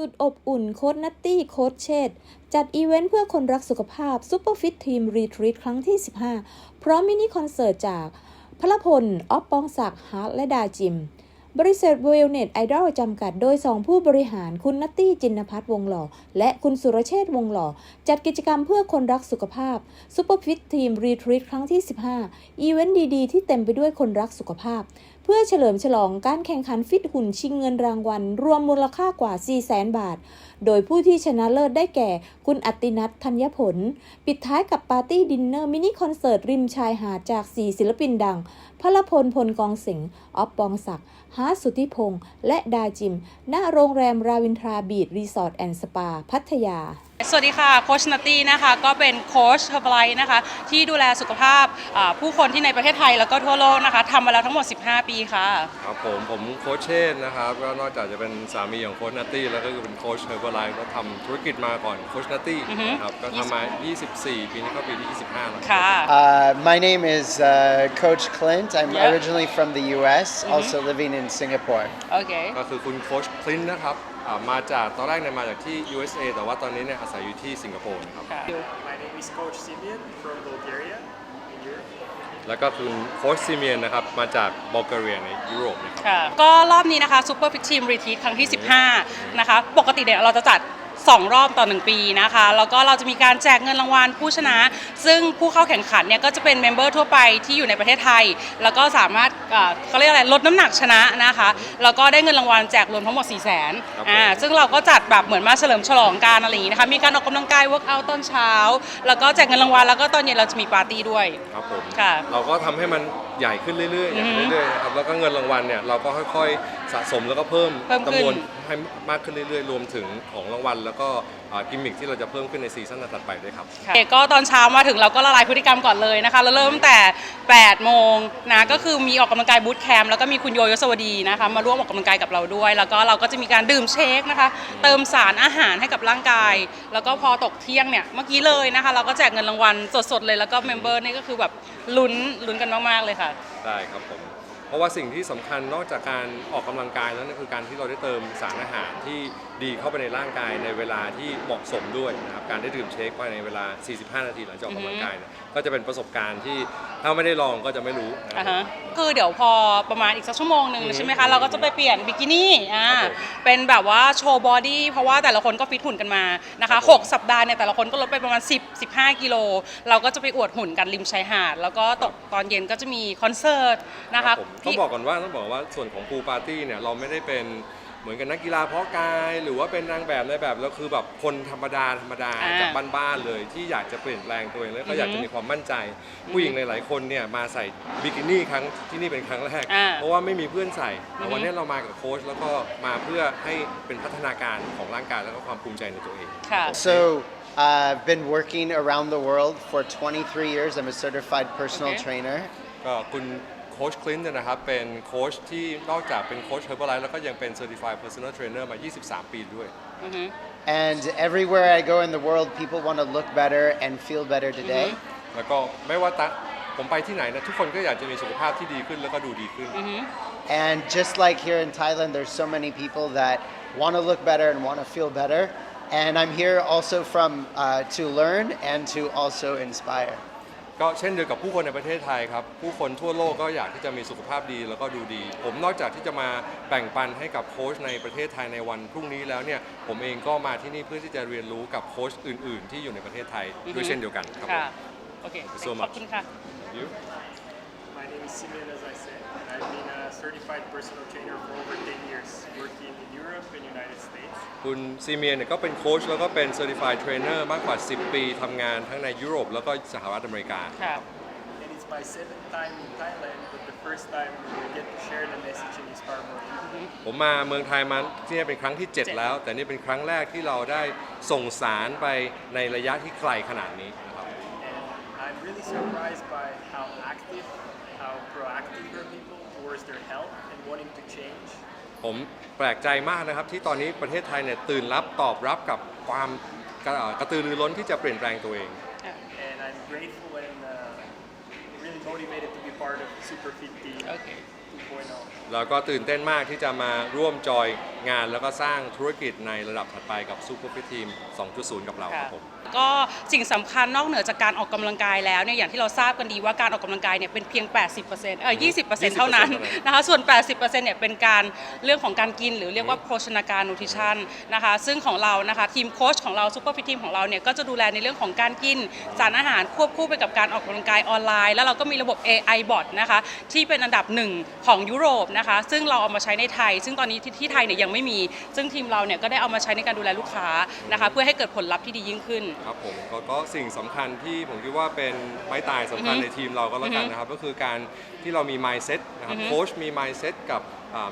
สุดอบอุ่นโค้ดนัตตี้โค้ดเชดจัดอีเวนต์เพื่อคนรักสุขภาพซูเปอร์ฟิตทีมรีทรีตครั้งที่ 15 พร้อมมินิคอนเสิร์ตจากพลพลออฟปองศักดิ์ฮาร์ดและดาจิม บริษัทเวลเน็ตไอดอลจำกัดโดย 2 ผู้บริหารคุณนัตตี้จินพัฒน์วงหล่อ และคุณสุรเชษวงหล่อ จัดกิจกรรมเพื่อคนรักสุขภาพซูเปอร์ฟิตทีมรีทรีตครั้งที่ 15 อีเวนต์ดี ๆ ที่เต็มไปด้วยคนรักสุขภาพเพื่อเฉลิมฉลองการแข่งขันฟิตหุ่นชิงเงินรางวัล รวมมูลค่ากว่า 400,000บาท โดยผู้ที่ชนะเลิศได้แก่ คุณอัตินัทธัญผล ปิดท้ายกับปาร์ตี้ดินเนอร์มินิคอนเสิร์ตริมชายหาดจาก 4 ศิลปินดัง พลพลพลกองสิงห์ออฟปองศักดิ์ฮาร์สุธิพงษ์และดาจิม ณโรงแรมราวินทราบีดรีสอร์ทแอนด์สปา พัทยา สวัสดีค่ะโคชนัตตี้นะคะก็เป็นโคชเฮอร์บไลท์นะคะที่ดูแลสุขภาพอ่าผู้คนที่ในประเทศไทยแล้วก็ทั่วโลกนะคะทำมาแล้วทั้งหมด 15 ปีค่ะ ครับผมผมโค้ชเชษฐ์นะครับก็นอกจากจะเป็นสามีของโค้ชนัตตี้แล้วก็คือเป็นโค้ชเฮอร์บไลฟ์ก็ทำธุรกิจมาก่อนโค้ชนัตตี้อือฮึ นะครับก็ทำมา 24 ปีนี้เข้าปีที่ 25 แล้วค่ะ Uh, my name is uh, Coach Clint. I'm Yeah. originally from the U.S., also living in Singapore. โอเค ก็คือคุณโค้ชคลินต์นะครับ อ่ามาจากตอนแรกเนี่ยมาจากที่ USA แต่ว่าตอนนี้เนี่ยอาศัยอยู่ที่สิงคโปร์นะครับค่ะ My name is Coach Simeon from Bulgaria in Europe. แล้วก็คุณโค้ชซิเมียนนะครับ มาจากบอลแกเรียในยุโรปนะครับค่ะก็รอบนี้นะคะ Super Fit Team Retreat ครั้งที่ 15 นะคะ ปกติเนี่ยเราจะจัด 2 รอบต่อ 1 ปีนะคะ แล้วก็เราจะมีการแจกเงินรางวัลผู้ชนะ ซึ่งผู้เข้าแข่งขันเนี่ยก็จะเป็นเมมเบอร์ทั่วไปที่อยู่ในประเทศไทย แล้วก็สามารถเอ่อเขาเรียกอะไรลดน้ำหนักชนะนะคะ แล้วก็ได้เงินรางวัลแจกรวมทั้งหมด 4 0 0 0 0นครับผม อ่า ซึ่งเราก็จัดแบบเหมือนมาเฉลิมฉลองการอะไรอย่างนี้นะคะ มีการออกกำลังกายเวิร์กอัตตอนเช้า แล้วก็แจกเงินรางวัล แล้วก็ตอนเย็นเราจะมีปาร์ตี้ด้วย ครับผมค่ะ เราก็ทำให้มันใหญ่ขึ้นเรื่อยๆใหญ่ขึ้นเรื่อยๆนะครับแล้วก็เงินรางวัลเนี่ยเราก็ค่อยๆ สะสมแล้วก็เพิ่มเพิ่มขึ้น จำนวนให้มากขึ้นเรื่อยๆ รวมถึงของรางวัล แล้วก็อ่ากิมมิคที่เราจะเพิ่มขึ้นในซีซั่นถัดๆไปด้วยครับ ค่ะก็ตอนเช้ามาถึงเราก็ละลายพฤติกรรมก่อนเลยนะคะเราเริ่มตั้งแต่ 8 โมงนะ ก็คือมีออกกำลังกายบูตแคมป์แล้วก็มีคุณโยยศวดีนะคะ มาร่วมออกกำลังกายกับเราด้วย แล้วก็เราก็จะมีการดื่มเชคนะคะ เติมสารอาหารให้กับร่างกาย แล้วก็พอตกเที่ยงเนี่ย เมื่อกี้เลยนะคะ เราก็แจกเงินรางวัลสดๆเลย แล้วก็เมมเบอร์นี่ก็คือแบบลุ้นลุ้นกันมากๆเลยค่ะ ได้ครับผม เพราะว่าสิ่งที่สำคัญนอกจากการออกกำลังกายแล้วนั่นคือการที่เราได้เติมสารอาหารที่ดีเข้าไปในร่างกายในเวลาที่เหมาะสมด้วยนะครับการได้ดื่มเชคไปในเวลา 45 นาทีหลังจากออกกำลังกายเนี่ยก็จะเป็นประสบการณ์ที่ ถ้าไม่ได้ลองก็จะไม่รู้นะคอ่ารับฮะคือเดี๋ยวพอประมาณอีกสักชั่วโมงหนึ่งอืมใช่ไหมคะ เราก็จะไปเปลี่ยนบิกินี่อ่าครับผมเป็นแบบว่าโชว์บอดี้เพราะว่าแต่ละคนก็ฟิตหุ่นกันมานะคะครับผม6สัปดาห์เนี่ยแต่ละคนก็ลดไปประมาณ 10 15 กิโล เราก็จะไปอวดหุ่นกันริมชายหาด แล้วก็ตกตอนเย็นก็จะมีคอนเสิร์ตนะครัคะบผมต้อที่ งบอกก่อนว่าต้องบอกว่าส่วนของพูปาร์ตี้เนี่ยเราไม่ได้เป็น เหมือนกับนักกีฬาเพาะกายหรือว่าเป็นนางแบบในแบบแล้วคือแบบคนธรรมดาธรรมดาอ่าจากบ้านๆเลย ที่อยากจะเปลี่ยนแปลงตัวเองแล้วก็อยากอือฮึจะมีความมั่นใจ ผู้หญิงหลายๆคนเนี่ยมาใส่บิกินี่ครั้งที่นี่เป็นครั้งแรก อ่าเพราะว่าไม่มีเพื่อนใส่แต่อือฮึวันนี้เรามากับโค้ชแล้วก็มาเพื่อให้เป็นพัฒนาการของร่างกายแล้วก็ความภูมิใจในตัวเอง ค่ะ So, uh, I've been working around the world for 23 years. I'm a certified personal Okay. trainer. ก็คุณโ ค้ชคลินต์นะครับเป็นโค้ชที่นอกจากเป็นโค้ชเฮอร์บไลท์แล้วก็ยังเป็น Certified Personal Trainer มา 23 ปีด้วย อือฮึ And everywhere I go in the world, people want to look better and feel better today. แล้วก็ไม่ว่าตะผมไปที่ไหนนะทุกคนก็อยากจะมีสุขภาพที่ดีขึ้นแล้วก็ดูดีขึ้น And just like here in Thailand, there's so many people that want to look better and want to feel better. And I'm here also from uh, to learn and to also inspire. ก็เช่นเดียวกับผู้คนในประเทศไทยครับ ผู้คนทั่วโลกก็อยากที่จะมีสุขภาพดีแล้วก็ดูดี ผมนอกจากที่จะมาแบ่งปันให้กับโค้ชในประเทศไทยในวันพรุ่งนี้แล้วเนี่ยผมเองก็มาที่นี่เพื่อที่จะเรียนรู้กับโค้ชอื่น ๆ ที่อยู่ในประเทศไทยด้วยเช่นเดียวกันครับผมค่ะ โอเค you so ขอบ much คุณค่ะ You? My name is Simeon, as I said. I've been a certified personal trainer for over 10 years, working in Europe and United States. คุณซีเมียนเนี่ยก็เป็นโค้ชแล้วก็เป็น Certified Trainer มากกว่า 10 ปีทำงานทั้งในยุโรปแล้วก็สหรัฐอเมริกาค่ะ And it's my seventh time in Thailand, but the first time we get to share the message and inspire more people. ผมมาเมืองไทยมาที่นี่เป็นครั้งที่เจ็ด7แล้ว แต่นี่เป็นครั้งแรกที่เราได้ส่งสารไปในระยะที่ไกลขนาดนี้นะครับ And I'm really surprised by how active, how proactive are people towards their health and wanting to change. ผมแปลกใจมากนะครับที่ตอนนี้ประเทศไทยเนี่ยตื่นรับตอบรับกับความกระเอ่อกระตือรือร้นที่จะเปลี่ยนแปลงตัวเอง And I'm grateful and uh, really motivated to be part of the Super Fit team. โอเค to 2.0. แล้วก็ตื่นเต้นมากที่จะมาร่วมจอยงานแล้วก็สร้างธุรกิจในระดับถัดไปกับ Super Fit Team 2.0 กับเราครับผมก็สิ่งสำคัญนอกเหนือจากการออกกำลังกายแล้วเนี่ยอย่างที่เราทราบกันดีว่าการออกกำลังกายเนี่ยเป็นเพียง 80%เออ20%เท่านั้น20%นะคะส่วน 80%เนี่ยเป็นการเรื่องของการกินหรือเรียกว่าโภชนาการนูทริชั่นนะคะซึ่งของเรานะคะทีมโค้ชของเราซูเปอร์ฟิตทีมของเราเนี่ยก็จะดูแลในเรื่องของการกินสารอาหารควบคู่ไปกับการออกกำลังกายออนไลน์ แล้วเราก็มีระบบ AI bot นะคะที่เป็นอันดับหนึ่งของยุโรปนะคะ ซึ่งเราเอามาใช้ในไทย ซึ่งตอนนี้ที่ที่ไทยเนี่ยยังไม่มี ซึ่งทีมเราเนี่ยก็ได้เอามาใช้ในการดูแลลูกค้านะคะ เพื่อให้เกิดผลลัพธ์ที่ดียิ่งขึ้น ครับผมก็ก็สิ่งสำคัญที่ผมคิดว่าเป็นไม้ตายสำคัญอือฮึในทีมเราก็แล้วกันนะครับ ก็คือการที่เรามี mindset นะครับอือฮึ โค้ชมี mindset กับ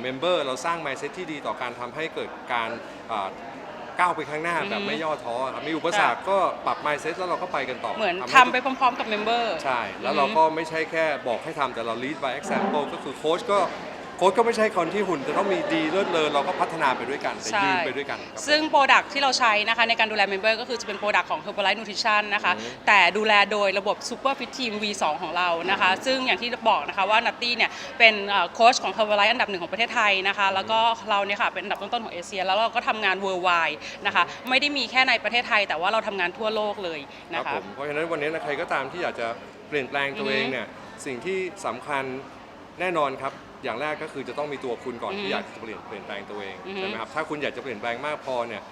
เมมเบอร์เราสร้าง mindset ที่ดีต่อการทำให้เกิดการอ่า ก้าวไปข้างหน้าแบบไม่ย่อท้อครับมีอุปสรรคก็ปรับ mindset แล้วเราก็ไปกันต่อเหมือนให้ทำไปพร้อมๆกับเมมเบอร์ใช่ แล้วเราก็ไม่ใช่แค่บอกให้ทำแต่เรา lead by example ก็คือโค้ชก็ โค้ชก็ไม่ใช่คนที่หุ่นจะต้องมีดีเลิศเลอเราก็พัฒนาไปด้วยกันแต่ใช่ยืนไปด้วยกันครับ ซึ่งโปรดักที่เราใช้นะคะในการดูแลเมมเบอร์ก็คือจะเป็นโปรดักของ Herbalife Nutrition นะคะแต่ดูแลโดยระบบ Super Fit Team V2 ของเรานะคะ ซึ่งอย่างที่บอกนะคะว่านัตตี้เนี่ยเป็นโค้ชของ Herbalife อันดับหนึ่งของประเทศไทยนะคะ แล้วก็เราเนี่ยค่ะเป็นอันดับต้นๆของเอเชีย แล้วเราก็ทำงาน worldwide นะคะ ไม่ได้มีแค่ในประเทศไทย แต่ว่าเราทำงานทั่วโลกเลยครันะบคะผมเพราะฉะนั้นวันนี้นะใครก็ตามที่อยากจะเปลี่ยนแปลงตัวเองเนี่ยสิ่งที่สำคัญแน่นอนครับ อย่างแรกก็คือจะต้องมีตัวคุณก่อนอือฮึที่อยากจะเปลี่ยนเปลี่ยนแปลงตัวเองอือฮึ ใช่ไหมครับถ้าคุณอยากจะเปลี่ยนแปลงมากพอเนี่ย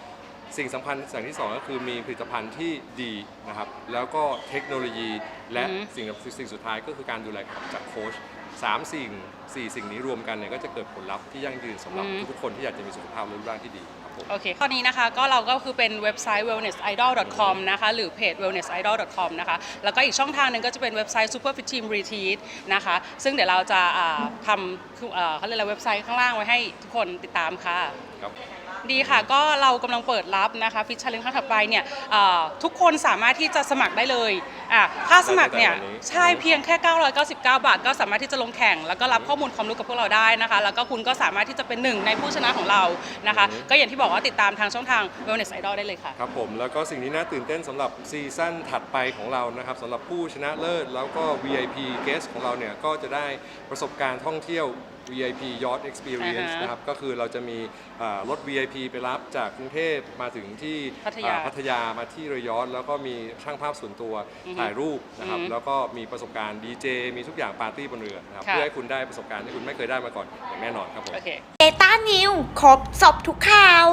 สิ่งสำคัญสิ่งที่สองก็คือมีผลิตภัณฑ์ที่ดีนะครับแล้วก็เทคโนโลยี และสิ่งสิ่งสุดท้ายก็คือการดูแลจากโค้ชสามสิ่งสี่สิ่งนี้รวมกันเนี่ยก็จะเกิดผลลัพธ์ที่ยั่งยืนสำหรับทุกๆคนที่อยากจะมีสุขภาพและรูปร่างที่ดีครับผม โอเคตอนนี้นะคะก็เราก็คือเป็นเว็บไซต์ wellnessidol.com นะคะหรือเพจ wellnessidol.com นะคะแล้วก็อีกช่องทางหนึ่งก็จะเป็นเว็บไซต์ superfit team retreat นะคะ ซึ่งเดี๋ยวเราจะอ่าทำคือเอ่อเขาเรียกอะไรเว็บไซต์ข้างล่างไว้ให้ทุกคนติดตามค่ะครับ ดีค่ะ ก็เรากำลังเปิดรับนะคะฟิชชาเลนครั้งถัดไปเนี่ยเอ่อทุกคนสามารถที่จะสมัครได้เลยอะค่าสมัครเนี่ยได้ตั้งแต่วันนี้ ใช่เพียงแค่ 999 บาท ก็สามารถที่จะลงแข่ง แล้วก็รับข้อมูลความรู้กับพวกเราได้นะคะ แล้วก็คุณก็สามารถที่จะเป็นหนึ่งในผู้ชนะของเรานะคะ ก็อย่างที่บอกว่าติดตามทางช่องทาง Wellness Idol ได้เลยค่ะ ครับผมแล้วก็สิ่งที่น่าตื่นเต้นสำหรับซีซั่นถัดไปของเรานะครับสำหรับผู้ชนะเลิศแล้วก็ VIP guest ของเราเนี่ยก็จะได้ประสบการณ์ท่องเที่ยว VIP Yacht Experience อ่าฮะนะครับ ก็คือเราจะมีอ่ารถ VIP ไปรับจากกรุงเทพมาถึงที่พัทยาอ่พัทยามาที่ระยองแล้วก็มีช่างภาพส่วนตัวอือฮึถ่ายรูปนะครับ อือฮึแล้วก็มีประสบการณ์ดีเจมีทุกอย่างปาร์ตี้บนเรือนะครับ ค่ะ เพื่อให้คุณได้ประสบการณ์ที่คุณไม่เคยได้มาก่อนอย่างแน่นอนครับผม โอเค เดต้านิวครบสอบทุกข่าว